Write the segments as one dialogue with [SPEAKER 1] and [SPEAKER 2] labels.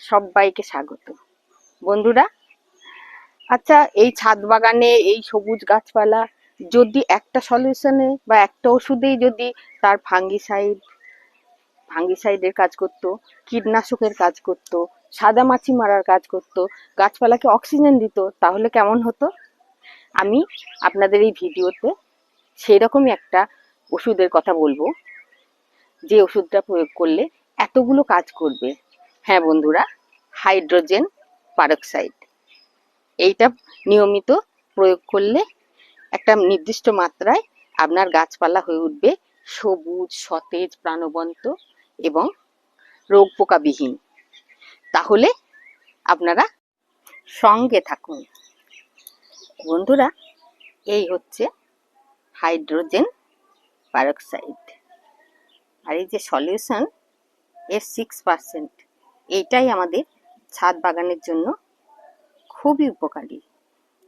[SPEAKER 1] সবাইকে স্বাগত। বন্ধুরা আচ্ছা এই ছাদ বাগানে এই সবুজ গাছপালা, যদি একটা সলিউশনে বা একটা ওষুধেই যদি তার ফাঙ্গিসাইড ফাঙ্গিসাইডের কাজ করত, কীটনাশকের কাজ করত, সাদা মাছি মারার কাজ করত, গাছপালাকে অক্সিজেন দিত, তাহলে কেমন হতো? আমি আপনাদের এই ভিডিওতে সেই রকমই একটা ওষুধের কথা বলব। যে ওষুধটা প্রয়োগ করলে এতগুলো কাজ করবে। হ্যাঁ বন্ধুরা, হাইড্রোজেন পারক্সাইড। এইটা নিয়মিত প্রয়োগ করলে একটা নির্দিষ্ট মাত্রায় আপনার গাছপালা হয়ে উঠবে সবুজ, সতেজ, প্রাণবন্ত এবং রোগ পোকাবিহীন তাহলে আপনারা সঙ্গে থাকুন। বন্ধুরা, এই হচ্ছে হাইড্রোজেন পারক্সাইড। আর এই যে সলিউশন, এর সিক্স পার্সেন্ট এইটাই আমাদের ছাদ বাগানের জন্য খুবই উপকারী।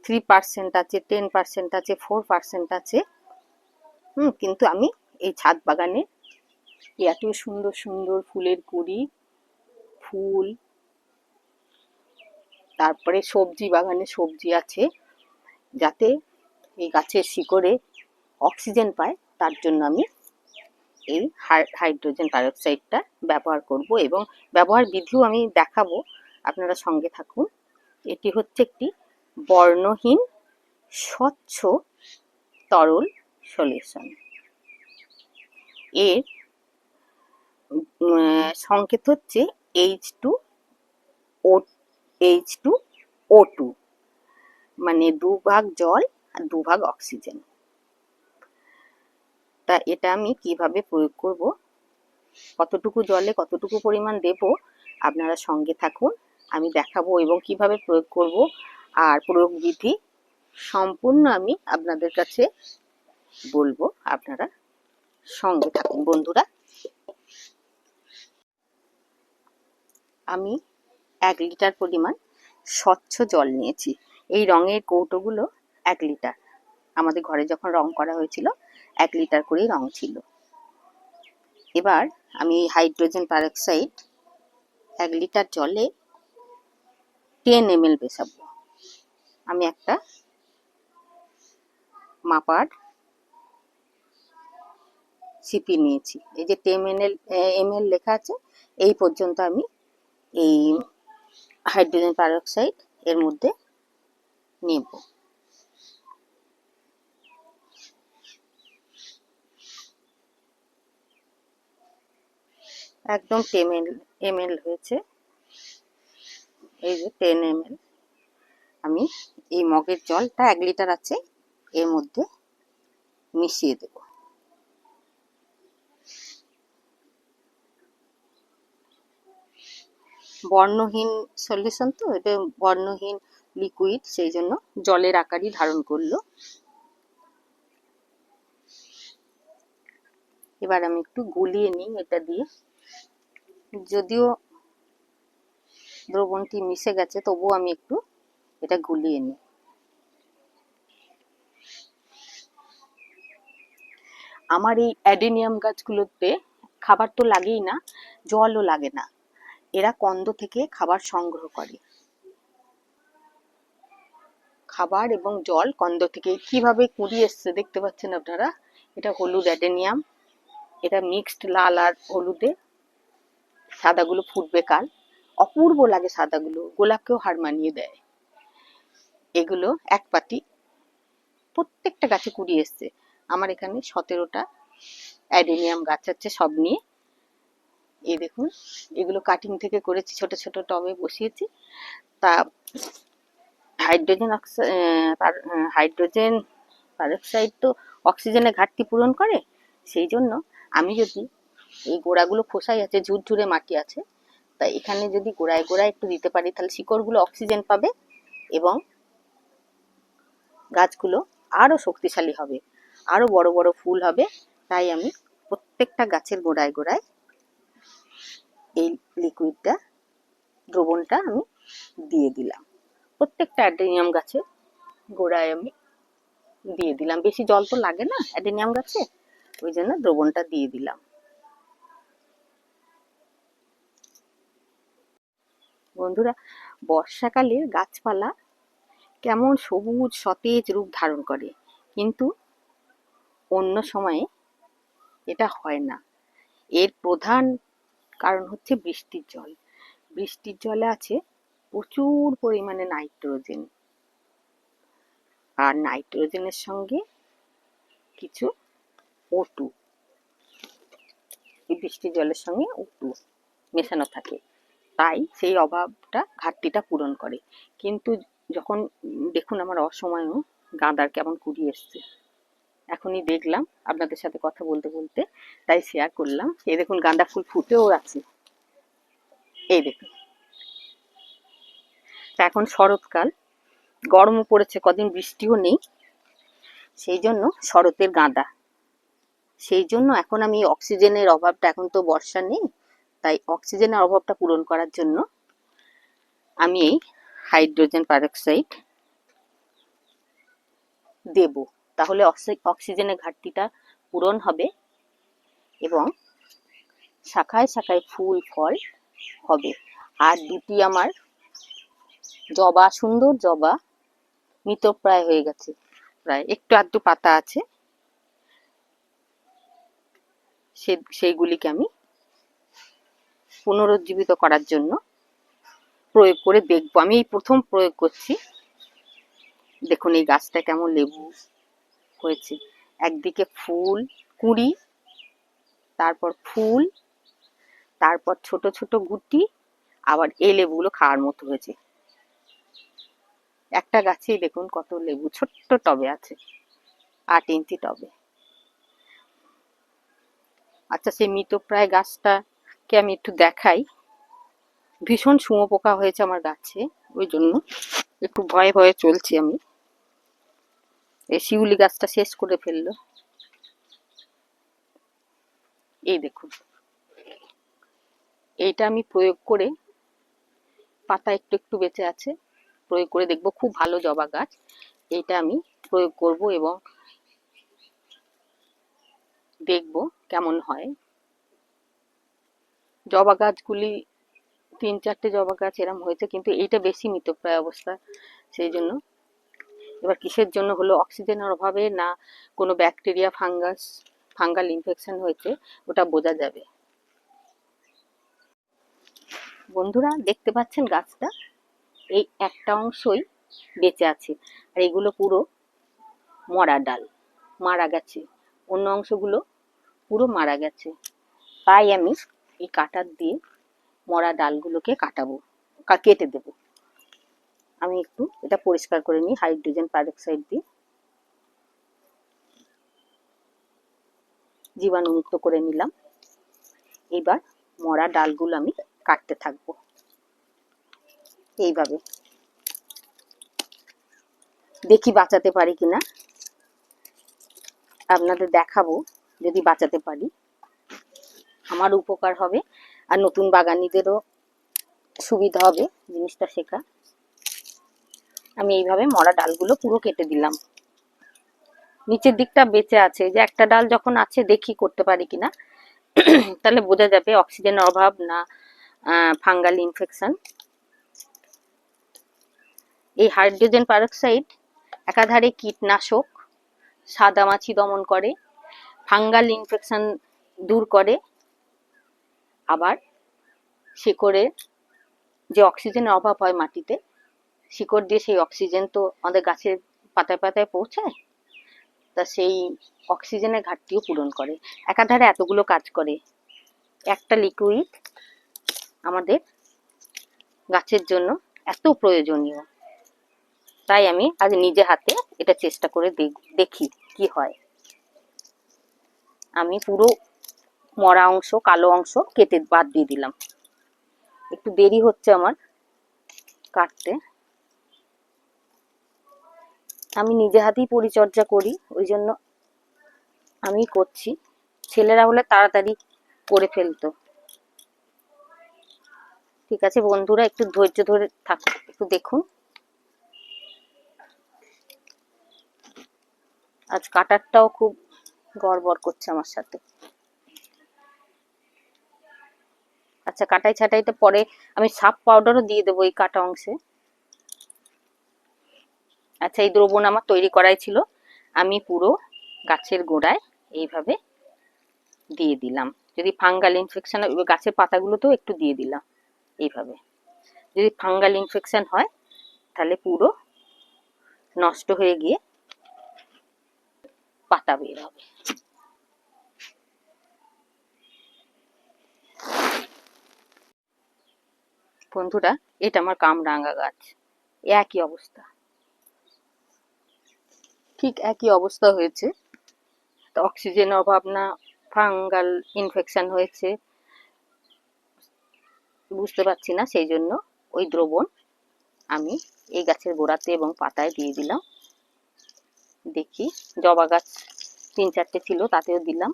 [SPEAKER 1] থ্রি পার্সেন্ট আছে টেন পার্সেন্ট আছে ফোর পার্সেন্ট আছে। হুম, কিন্তু আমি এই ছাদ বাগানে এত সুন্দর সুন্দর ফুলের কুড়ি ফুল, তারপরে সবজি বাগানে সবজি আছে, যাতে এই গাছের শিকড়ে অক্সিজেন পায়, তার জন্য আমি এই হাইড্রোজেন পারক্সাইডটা ব্যবহার করব এবং ব্যবহার বিধিও আমি দেখাবো। আপনারা সঙ্গে থাকুন। এটি হচ্ছে একটি বর্ণহীন, স্বচ্ছ তরল সলিউশন। এর সংকেত হচ্ছে H two O H two O two মানে দুভাগ জল আর দুভাগ অক্সিজেন তা এটা আমি কীভাবে প্রয়োগ করব? কতটুকু জলে কতটুকু পরিমাণ দেব? আপনারা সঙ্গে থাকুন, আমি দেখাবো এবং কীভাবে প্রয়োগ করব আর প্রয়োগ বিধি সম্পূর্ণ আমি আপনাদের কাছে বলব। আপনারা সঙ্গে থাকুন, বন্ধুরা। আমি এক লিটার পরিমাণ স্বচ্ছ জল নিয়েছি। এই রঙের কৌটোগুলো এক লিটার। আমাদের ঘরে যখন রং করা হয়েছিল এক লিটার করেই রং ছিল। এবার আমি এই হাইড্রোজেন পারক্সাইড এক লিটার জলে টেন এম এল আমি একটা মাপার সিপি নিয়েছি। এই যে ten M L M L লেখা আছে, এই পর্যন্ত আমি এই হাইড্রোজেন পারক্সাইড এর মধ্যে নেব। একদম টেন এম এল হয়েছে। এই যে টেন এম এল। আমি এই মগের জলটা এক লিটার আছে, এর মধ্যে মিশিয়ে দেব। বর্ণহীন সলিউশন তো, এটা বর্ণহীন লিকুইড সেই জন্য জলের আকারই ধারণ করল। এবার আমি একটু গুলিয়ে নিই এটা দিয়ে। যদিও দ্রবণটি মিশে গেছে, তবুও আমি একটু এটা গুলিয়ে নিই। আমার এই অ্যাডেনিয়াম গাছগুলোতে খাবার তো লাগেই না, জলও লাগে না। এরা কন্দ থেকে খাবার সংগ্রহ করে। খাবার এবং জল কন্দ থেকে। কীভাবে কুড়ি এসছে দেখতে পাচ্ছেন আপনারা? এটা হলুদ অ্যাডেনিয়াম, এটা মিক্সড লাল আর হলুদে সাদাগুলো ফুটবে কাল। অপূর্ব লাগে সাদাগুলো, গোলাপকেও হার মানিয়ে দেয়। এগুলো এক পাটি প্রত্যেকটা গাছে কুড়ি এসছে। আমার এখানে সতেরোটা অ্যাডেনিয়াম গাছ আছে সব নিয়ে। এই দেখুন, এগুলো কাটিং থেকে করেছি, ছোট ছোট টবে বসিয়েছি। তা হাইড্রোজেন হাইড্রোজেন পারক্সাইড তো অক্সিজেনের ঘাটতি পূরণ করে? সেই জন্য আমি যদি এই গোড়াগুলো খোসাই আছে, ঝুরঝুরে মাটি আছে। তাই এখানে যদি গোড়ায় গোড়ায় একটু দিতে পারি, তাহলে শিকড়গুলো অক্সিজেন পাবে এবং গাছগুলো আরও শক্তিশালী হবে, আরও বড় বড় ফুল হবে। তাই আমি প্রত্যেকটা গাছের গোড়ায় গোড়ায় এই লিকুইডটা দ্রবণটা আমি দিয়ে দিলাম। প্রত্যেকটা অ্যাডেনিয়াম গাছে গোড়ায় আমি দিয়ে দিলাম। বেশি জল তো লাগে না অ্যাডেনিয়াম গাছে, ওই জন্য দ্রবণটা দিয়ে দিলাম। বন্ধুরা, বর্ষাকালে গাছপালা কেমন সবুজ, সতেজ রূপ ধারণ করে। কিন্তু অন্য সময়ে এটা হয় না। এর প্রধান কারণ হচ্ছে বৃষ্টির জল। বৃষ্টির জলে আছে প্রচুর পরিমাণে নাইট্রোজেন। আর নাইট্রোজেনের সঙ্গে কিছু ওটু বৃষ্টির জলের সঙ্গে ওটু মেশানো থাকে। তাই সেই অভাবটা ঘাটতিটা পূরণ করে। কিন্তু যখন দেখুন আমার অসময়েও গাঁদার কেমন কুড়ি এসছে। এখনই দেখলাম আপনাদের সাথে কথা বলতে বলতে, তাই শেয়ার করলাম। এই দেখুন গাঁদা ফুল ফুটেও আছে। এই দেখুন। তা এখন শরৎকাল। গরমও পড়েছে, কদিন বৃষ্টিও নেই। সেই জন্য শরতের গাঁদা। সেই জন্য এখন আমি অক্সিজেনের অভাবটা, এখন তো বর্ষা নেই। তাই অক্সিজেনের অভাবটা পূরণ করার জন্য আমি এই হাইড্রোজেন পারক্সাইড দেব। তাহলে অক্সি- অক্সিজেনের ঘাটতিটা পূরণ হবে এবং শাখায় শাখায় ফুল, ফল হবে। আর দুটি আমার জবা, সুন্দর জবা মৃতপ্রায় হয়ে গেছে। প্রায় একটু আধটু পাতা আছে। সেইগুলিকে আমি পুনরুজ্জীবিত করার জন্য প্রয়োগ করে দেখব। আমি এই প্রথম প্রয়োগ করছি। দেখুন এই গাছটা কেমন লেবু হয়েছে। একদিকে ফুল, কুঁড়ি, তারপর ফুল, তারপর ছোট ছোট গুটি, আবার এই লেবুগুলো খাওয়ার মতো হয়েছে। একটা গাছেই দেখুন কত লেবু, ছোট্ট টবে আছে, আট ইঞ্চি টবে। আচ্ছা সেই মৃতপ্রায় গাছটাকে আমি একটু দেখাই। ভীষণ শুঁয়ো পোকা হয়েছে আমার গাছে, ওই জন্য একটু ভয়ে ভয়ে চলছি আমি। এই শিউলি গাছটা শেষ করে ফেলল। এই দেখুন। এইটা আমি প্রয়োগ করে পাতা একটু একটু বেঁচে আছে, প্রয়োগ করে দেখব খুব ভালো জবা গাছ। এইটা আমি প্রয়োগ করব এবং দেখব কেমন হয়। জবা গাছগুলি, তিন চারটে জবা গাছ এরম হয়েছে, কিন্তু এইটা বেশি মৃতপ্রায় অবস্থা সেই জন্য। এবার কিসের জন্য হলো? অক্সিজেনের অভাবে না কোনো ব্যাকটেরিয়া, ফাঙ্গাস, ফাঙ্গাল ইনফেকশন হয়েছে, ওটা বোঝা যাবে। বন্ধুরা, দেখতে পাচ্ছেন গাছটা? এই একটা অংশই বেঁচে আছে, আর এগুলো পুরো মরা ডাল, মারা গেছে। অন্য অংশগুলো পুরো মারা গেছে। তাই আমি এই কাটার দিয়ে মরা ডালগুলোকে কাটাবো কেটে দেব। আমি একটু এটা পরিষ্কার করে নিই, হাইড্রোজেন পারক্সাইড দিয়ে। জীবাণুমুক্ত করে নিলাম। এবার মরা ডালগুলো আমি কাটতে থাকব। এইভাবে। দেখি বাঁচাতে পারি কিনা। আপনাদের দেখাবো, যদি বাঁচাতে পারি। আমার উপকার হবে আর নতুন বাগানিদেরও সুবিধা হবে জিনিসটা শেখা। আমি এইভাবে মরা ডালগুলো পুরো কেটে দিলাম। নিচের দিকটা বেঁচে আছে, যে একটা ডাল যখন আছে দেখি করতে পারি কিনা, তাহলে বোঝা যাবে অক্সিজেনের অভাব না ফাঙ্গাল ইনফেকশন। এই হাইড্রোজেন পারক্সাইড একাধারে কীটনাশক সাদামাছি দমন করে, ফাঙ্গাল ইনফেকশন দূর করে আবার শিকড়ে যে অক্সিজেনের অভাব হয় মাটিতে, শিকড় দিয়ে সেই অক্সিজেন তো আমাদের গাছের পাতায় পাতায় পৌঁছায় তা সেই অক্সিজেনের ঘাটতিও পূরণ করে। একাধারে এতগুলো কাজ করে। একটা লিকুইড আমাদের গাছের জন্য এত প্রয়োজনীয়। তাই আমি আজ নিজে হাতে এটা চেষ্টা করে দেখ- কি হয়। আমি পুরো মরা অংশ, কালো অংশ কেটে বাদ দিয়ে দিলাম। একটু দেরি হচ্ছে আমার কাটতে। আমি নিজে হাতেই পরিচর্যা করি, ওই জন্য আমি করছি। ছেলেরা হলে তাড়াতাড়ি করে ফেলতো। ঠিক আছে বন্ধুরা, একটু ধৈর্য ধরে থাকুন একটু দেখুন। আজ কাটারটাও খুব গড়বড় করছে আমার সাথে। আচ্ছা কাটাই ছাটাইটা পরে আমি সাপ পাউডারও দিয়ে দেবো এই কাটা অংশে। আচ্ছা এই দ্রবণ আমার তৈরি করাই ছিল। আমি পুরো গাছের গোড়ায় এইভাবে দিয়ে দিলাম। যদি ফাঙ্গাল ইনফেকশন গাছের পাতাগুলোতেও একটু দিয়ে দিলাম এইভাবে। যদি ফাঙ্গাল ইনফেকশন হয়, তাহলে পুরো নষ্ট হয়ে গিয়ে পাতা বের হবে। বন্ধুরা, এটা আমার কামরাঙ্গা গাছ। একই অবস্থা। ঠিক একই অবস্থা হয়েছে। অক্সিজেন অভাব না, ফাঙ্গাল ইনফেকশন হয়েছে। বুঝতে পারছি না, সেই জন্য ওই দ্রবণ আমি এই গাছের গোড়াতে এবং পাতায় দিয়ে দিলাম। দেখি, জবা গাছ তিন চারটে ছিল, তাতেও দিলাম।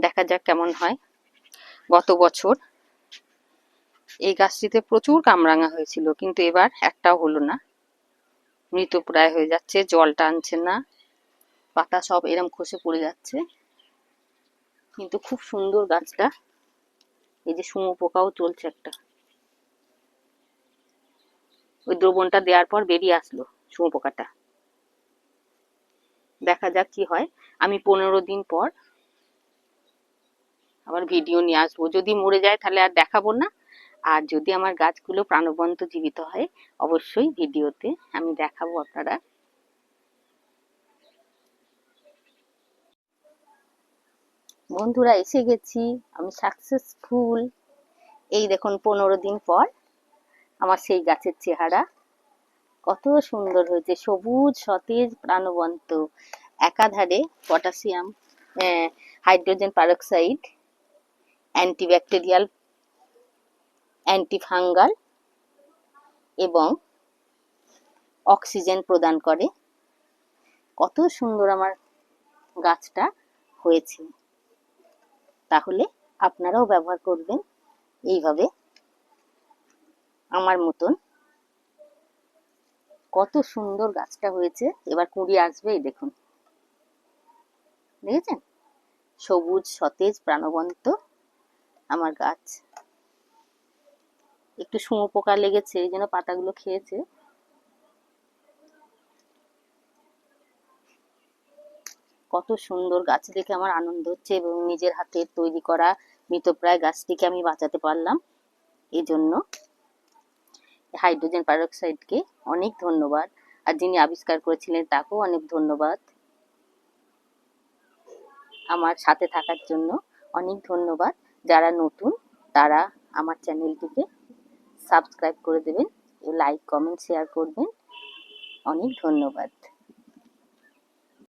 [SPEAKER 1] দেখা যাক কেমন হয়। গত বছর এই গাছটিতে প্রচুর কামরাঙা হয়েছিল, কিন্তু এবার একটাও হলো না। মৃত প্রায় হয়ে যাচ্ছে জল টানছে না, পাতা সব এরম খসে পড়ে যাচ্ছে। কিন্তু খুব সুন্দর গাছটা। এই যে সুমো পোকাও চলছে একটা। ওই দ্রবণটা দেওয়ার পর বেরিয়ে আসলো সুমো পোকাটা। দেখা যাক কি হয়। আমি পনেরো দিন পর আবার ভিডিও নিয়ে আসব। যদি মরে যায় তাহলে আর দেখাবো না। আর যদি আমার গাছগুলো প্রাণবন্ত জীবিত হয়, অবশ্যই ভিডিওতে আমি দেখাবো আপনারা। বন্ধুরা, এসে গেছি আমি সাকসেসফুল এই দেখুন, পনেরো দিন পর আমার সেই গাছের চেহারা। কত সুন্দর হয়েছে, সবুজ, সতেজ, প্রাণবন্ত। একাধারে potassium hydrogen peroxide antibacterial antifungal এবং অক্সিজেন প্রদান করে। কত সুন্দর আমার গাছটা হয়েছে। তাহলে আপনারাও ব্যবহার করবেন এইভাবে। আমার মতন। কত সুন্দর গাছটা হয়েছে। এবার কুঁড়ি আসবে এই দেখুন। দেখেছেন? সবুজ, সতেজ, প্রাণবন্ত আমার গাছ। একটু শুঁয়ো পোকা লেগেছে, এই জন্য পাতাগুলো খেয়েছে। কত সুন্দর গাছ দেখে আমার আনন্দ হচ্ছে এবং নিজের হাতে তৈরি করা মৃতপ্রায় গাছটিকে আমি বাঁচাতে পারলাম। এই জন্য হাইড্রোজেন পারক্সাইডকে অনেক ধন্যবাদ। আর যিনি আবিষ্কার করেছিলেন তাকেও অনেক ধন্যবাদ। আমার সাথে থাকার জন্য অনেক ধন্যবাদ। যারা নতুন, তারা আমার চ্যানেলটিকে সাবস্ক্রাইব করে দেবেন লাইক কমেন্ট শেয়ার করবেন। অনেক ধন্যবাদ।